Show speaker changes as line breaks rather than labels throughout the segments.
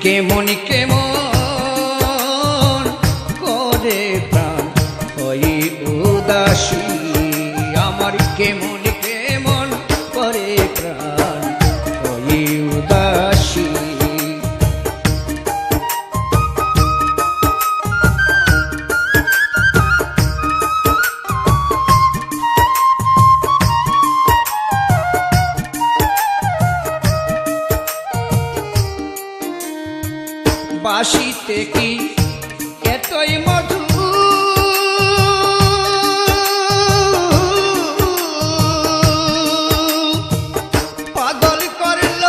কেমন কেমন করে প্রাণ ওই উদাসী? আমার কেমন হাসিতে কি এতই মধু? পাগল করল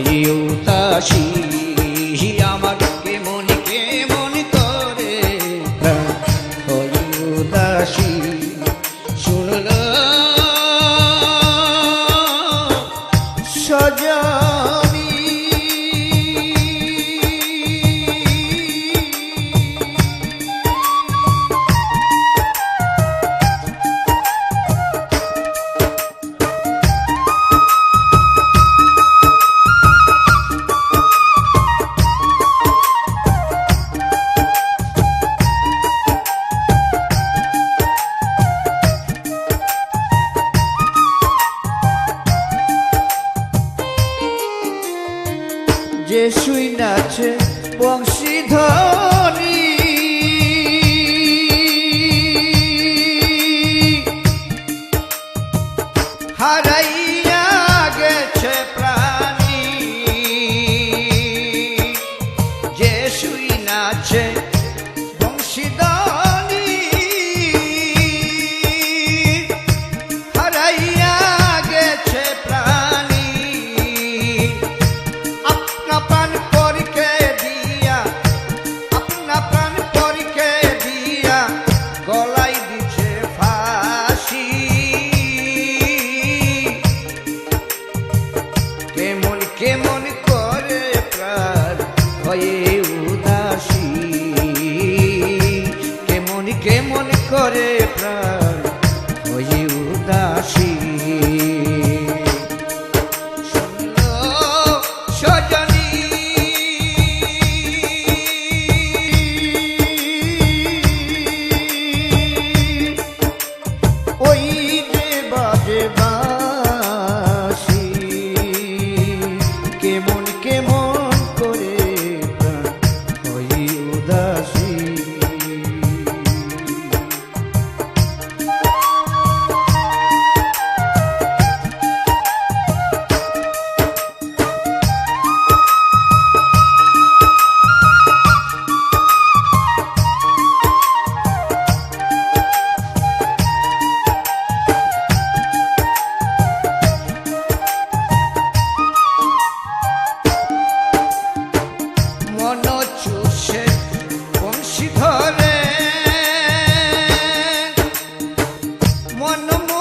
হয় উদাসী আমার যে শুই নাচে বংশীধ্বনি হারাইয়া গেছে প্রাণী। যে নাচে করে প্রাণ।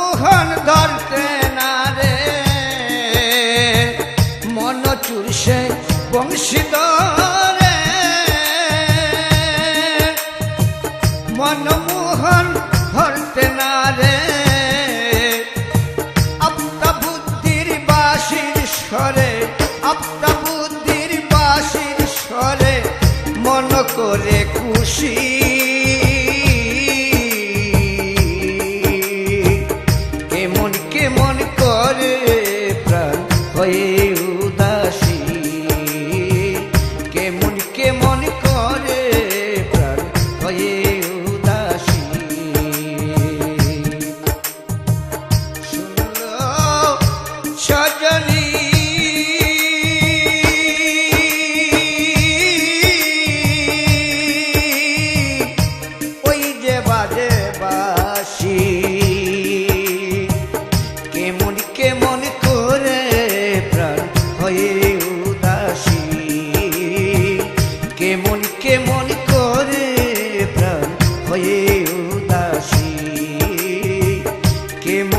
মনমোহন ধরতে না রে? মন চুষে বংশী ধরে মনমোহন ধরতে না রে। আপনা বুদ্ধির বাসির স্বরে, আপনা বুদ্ধির বাসির স্বরে মন করে খুশি প্রাণ হয়ে উদাসী কেমন